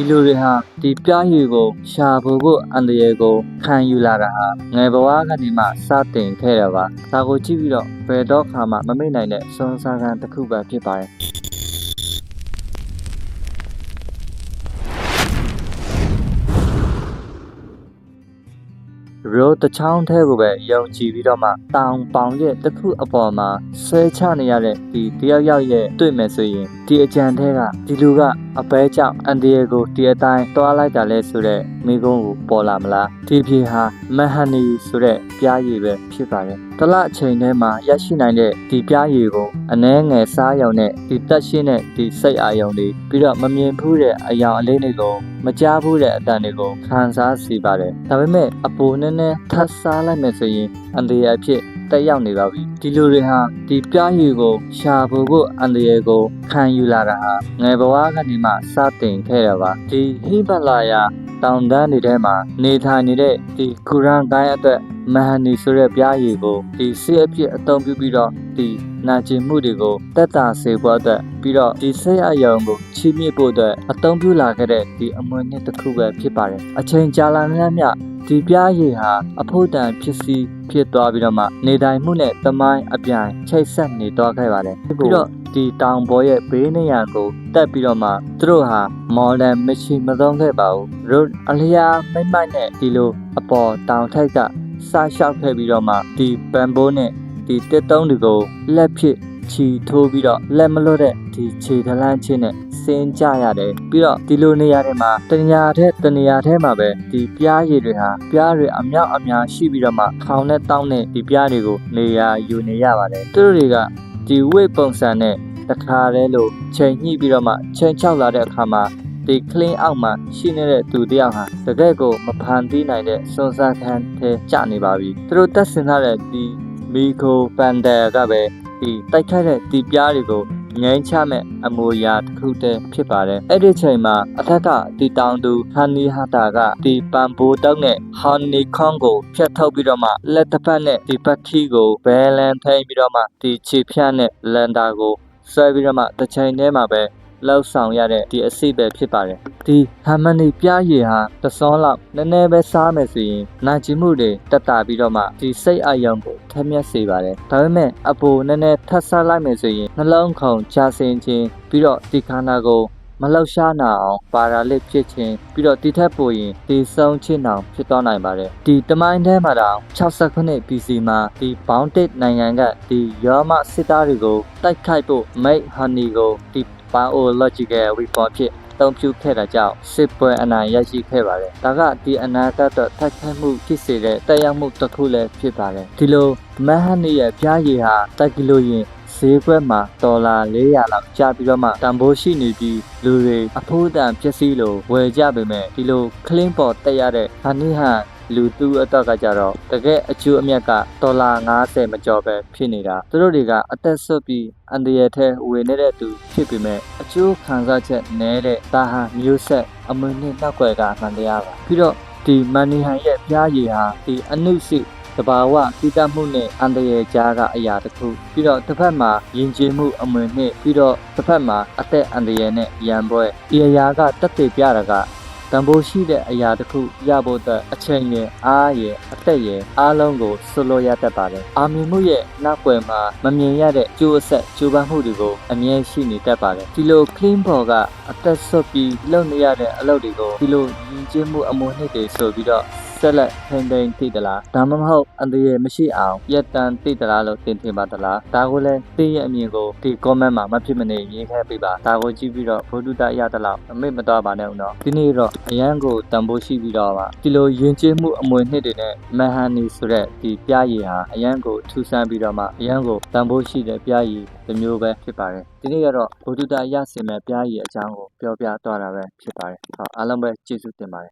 ဒီလူတွေဟာဒီပြားရည်ကိုရှာဖို့ဖို့အန္တရာယ်ကိုခံယူလာတာဟာငယ်ဘဝကနေမှစတင်ခဲ့တာပါဒါကိုကြည့်ပြီးတော့ဘယ်တော့ခါမှမမေ့နိုင်တဲ့စွမ်းစားခံတစ်ခုပဲဖြစ်ပါတယ်ရိုးတချောင်းထဲကိုပဲယုံကြည်ပြီးတော့မှတောင်ပေါင်ရဲ့တစ်ခုအပေါ်မှာဆွဲချနေရတဲ့ဒီတယောက်ယောက်ရဲ့တွေ့မယ်ဆိုရင် ဒီအကြံထဲကဒီလူကအပဲကြောင့်အန်ဒီယေကိုဒီအတိုင်းတွားလိုက်တာလဲဆိုတဲ့မိကုန်းကိုပေါ်လာမလားဒီဖြေဟာမဟန်နီဆိုတဲ့ပြားရည်ပဲဖြစ်ပါတယ်တလအချိန်ထဲမှာရရှိနိုင်တဲ့ဒီပြားရည်ကိုအနှဲငယ်စားရောင်နဲ့ဒီတက်ရှင်းတဲ့ဒီစိတ်အာရုံတွေပြီးတော့မမြင်ဘူးတဲ့အယောင်အလေးတွေကိုမကြားဘူးတဲ့အတန်တွေကိုခံစားစီပါတယ်ဒါပေမဲ့အပူနည်းနည်းထပ်စားလိုက်မယ်ဆိုရင်အန်ဒီယာဖြစ် တက်ရောက်နေပါပြီဒီလူတွေဟာဒီပြားရည်ကိုရှာဖို့ဖို့အန်ဒီယာကိုခံယူလာတာဟာငယ်ဘဝကနေမှစတင်ခဲ့တာပါဒီဟိမလာယာတောင်တန်းတွေထဲမှာနေထိုင်နေတဲ့ဒီကူရန်ကိုင်းအတွက်မဟန်နီဆိုတဲ့ပြားရည်ကိုဒီဆေးအဖြစ်အသုံးပြုပြီးတော့ဒီ နာကျင်မှုတွေကိုတက်တာစေဖို့အတွက်ပြီးတော့ဒီစိတ်အယုံကိုချီးမြှင့်ဖို့အတွက်အသုံးပြုလာခဲ့တဲ့ဒီအမွေနှစ်တစ်ခုပဲဖြစ်ပါတယ်အချိန်ကြာလာမြတ်မြဒီပြားရည်ဟာအဖို့တန်ဖြစ်စီဖြစ်သွားပြီးတော့မှနေတိုင်မှုနဲ့သမိုင်းအပြိုင်ချိတ်ဆက်နေသွားခဲ့ပါတယ်ပြီးတော့ဒီတောင်ပေါ်ရဲ့ဘေးနေရာကိုတက်ပြီးတော့မှသူတို့ဟာမော်ဒန်မချီမသုံးခဲ့ပါဘူးရို့အလျားမိမ့်မိုက်နဲ့ဒီလိုအပေါ်တောင်ထိပ်ကစားလျှောက်ခဲ့ပြီးတော့မှဒီဘန်ဘိုးနဲ့ ဒီတစ်တုံးတွေကိုလက်ဖြစ်ချီထိုးပြီးတော့လက်မလွတ်တဲ့ဒီခြေထလန်းချင်းနဲ့စင်းကြရတယ်ပြီးတော့ဒီလိုနေရာတွေမှာတနေရာတဲ့တနေရာထဲမှာပဲဒီပြားရည်တွေဟာပြားတွေအမြောက်အများရှိပြီးတော့မှခေါင်းနဲ့တောင်းနဲ့ဒီပြားတွေကိုနေရာယူနေရပါတယ်သူတို့တွေကဒီဝိတ်ပုံစံနဲ့တခါတည်းလို့ချိန်ညှိပြီးတော့မှချိန်ချောက်လာတဲ့အခါမှာဒီ clean အောက်မှာရှိနေတဲ့သူတယောက်ဟာတကယ့်ကိုမဖန်တီးနိုင်တဲ့စွန်စားခန်းထဲကျနေပါပြီသူတို့တက်ဆင်ထားတဲ့ဒီ မီကိုပန်ဒါကပဲဒီတိုက်ခိုက်တဲ့ဒီပြားတွေကိုငိမ့်ချမဲ့အမူအရာတစ်ခုတည်းဖြစ်ပါတယ်အဲ့ဒီချိန်မှာအထက်ကဒီတောင်သူဟန်နီဟာတာကဒီပန်ဘိုးတောက်နဲ့ဟန်နီခွန်ကိုဖျက်ထုတ်ပြီးတော့မှလက်တစ်ဖက်နဲ့ဒီပတ်ခီကိုဘဲလန်ထိန်ပြီးတော့မှဒီခြေဖြန့်နဲ့လန်တာကိုဆွဲပြီးတော့မှတစ်ချိန်တည်းမှာပဲ လောက်ဆောင်ရတဲ့ဒီအစိပဲဖြစ်ပါတယ်ဒီဟာမနီပြားရည်ဟာတစောလောက်နည်းနည်းပဲစားမယ်ဆိုရင်နာကျင်မှုတွေတက်တာပြီးတော့မှဒီစိတ်အယုံကိုထက်မြက်စေပါတယ်ဒါပေမဲ့အပူနည်းနည်းထပ်စားလိုက်မယ်ဆိုရင်နှလုံးခုန်ချဆင်းခြင်းပြီးတော့ဒီခန္ဓာကိုမလောက်ရှားနာအောင်ပါရာလစ်ဖြစ်ခြင်းပြီးတော့ဒီထက်ပိုရင်ဒီဆုံးချင်းအောင်ဖြစ်သွားနိုင်ပါတယ်ဒီတမိုင်းထဲမှာတောင်60ခုနှစ် BC မှာဒီဘောင်းတစ်နိုင်ငံကဒီရောမစစ်သားတွေကိုတိုက်ခိုက်ဖို့မိတ်ဟန်နီကိုဒီ biological weapon ဖြစ်အသုံးပြုခဲ့တာကြောင့်စစ်ပွဲအနိုင်ရရှိခဲ့ပါတယ်။ဒါကဒီအနာဂတ်တော့ထိုက်ခိုက်မှုဖြစ်စေတဲ့တက်ရောက်မှုတစ်ခုလည်းဖြစ်ပါတယ်။ဒီလိုမဟန်နီရဲ့ပြားရည်ဟာတက်ကီလိုရင်ဈေးကွက်မှာဒေါ်လာ400လောက်ကျပြီးတော့မှတန်ဖိုးရှိနေပြီးလူတွေအဖိုးတန်ပစ္စည်းလိုဝယ်ကြပေမဲ့ဒီလိုကလင်းပေါ်တက်ရတဲ့ဟန်နီဟန် လူသူအတော့ကကြတော့တကယ်အကျိုးအမြတ်ကဒေါ်လာ90မကျော်ပဲဖြစ်နေတာသူတို့တွေကအသက်ဆွတ်ပြီးအန်ဒီရထဲဝေနေတဲ့သူဖြစ်ပေမဲ့အကျိုးခံစားချက်နည်းတဲ့ဒါဟာမျိုးဆက်အမွေနဲ့နောက်ွယ်ကအမှန်တရားပါပြီးတော့ဒီမန်နီဟန်ရဲ့ပြားရည်ဟာဒီအနုစိတဘာဝတိတမှုနဲ့အန္တရာယ်ကြားကအရာတစ်ခုပြီးတော့တစ်ဖက်မှာယဉ်ကျေးမှုအမွေနဲ့ပြီးတော့တစ်ဖက်မှာအသက်အန္တရာယ်နဲ့ရန်ပွဲဒီအရာကတက်တည်ပြတာက တန်ဖိုးရှိတဲ့အရာတစ်ခုရဖို့အတွက်အချိန်ရယ်အားရယ်အသက်ရယ်အားလုံးကိုဆွလို့ရတတ်ပါတယ်။အာမီမှုရဲ့နောက်ွယ်မှာမမြင်ရတဲ့ကျိုးအဆက်ကျိုးပန်းမှုတွေကိုအမြဲရှိနေတတ်ပါတယ်။ဒီလို clean ဘော်ကအသက်ဆွတ်ပြီးလုပ်နေရတဲ့အလုပ်တွေကိုဒီလိုယဉ်ကျေးမှုအမွေနှစ်တွေဆိုပြီးတော့ ဆက်လက်ထိန်ထိန်သိသလားဒါမှမဟုတ်အန်တရယ်မရှိအောင်ရက်တန်သိသလားလို့တင်ထင်ပါသလားဒါကိုလည်းသိရဲ့အမြင်ကိုဒီ comment မှာမဖြစ်မနေရေးခဲ့ပေးပါဒါကိုကြည့်ပြီးတော့ဘုဒ္ဓတရသလောက်အမိတ်မတော်ပါနဲ့ဦးနော်ဒီနေ့တော့အရန်ကိုတန်ဖိုးရှိပြီးတော့ပါဒီလိုယဉ်ကျေးမှုအမွေနှစ်တွေနဲ့မဟန်နီဆိုတဲ့ဒီပြားရည်ဟာအရန်ကိုထူဆန်းပြီးတော့မှအရန်ကိုတန်ဖိုးရှိတဲ့ပြားရည်တစ်မျိုးပဲဖြစ်ပါတယ်ဒီနေ့ကတော့ဘုဒ္ဓတရစင်မဲ့ပြားရည်အကြောင်းကိုပြောပြသွားတာပဲဖြစ်ပါတယ်ဟောအားလုံးပဲကျေးဇူးတင်ပါတယ်